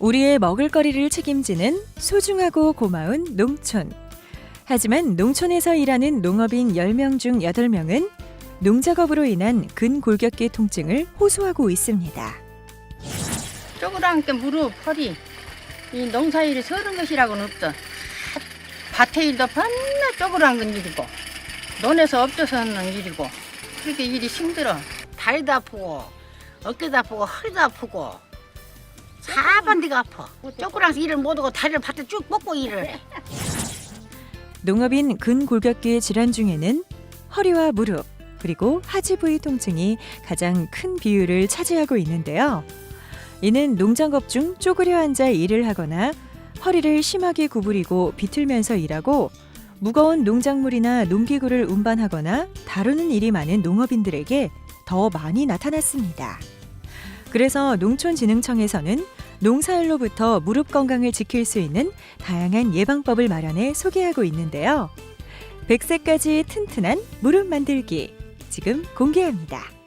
우리의 먹을거리를 책임지는 소중하고 고마운 농촌. 하지만 농촌에서 일하는 농업인 10명 중 8명은 농작업으로 인한 근골격계 통증을 호소하고 있습니다. 쪼그란 게 무릎, 허리. 이 농사일이 서른 것이라고는 없어. 밭에 일도 반나 쪼그란 건 일이고, 논에서 엎져서 하는 일이고, 그렇게 일이 힘들어. 다리도 아프고 어깨도 아프고 허리도 아프고 사번 데가 아파 쪼그랑서 일을 못 하고 다리를 밭에 쭉 뻗고 일을 해 농업인 근골격계 질환 중에는 허리와 무릎, 그리고 하지 부위 통증이 가장 큰 비율을 차지하고 있는데요. 이는 농작업 중 쪼그려 앉아 일을 하거나 허리를 심하게 구부리고 비틀면서 일하고 무거운 농작물이나 농기구를 운반하거나 다루는 일이 많은 농업인들에게 더 많이 나타났습니다. 그래서 농촌진흥청에서는 농사일로부터 무릎 건강을 지킬 수 있는 다양한 예방법을 마련해 소개하고 있는데요. 100세까지 튼튼한 무릎 만들기 지금 공개합니다.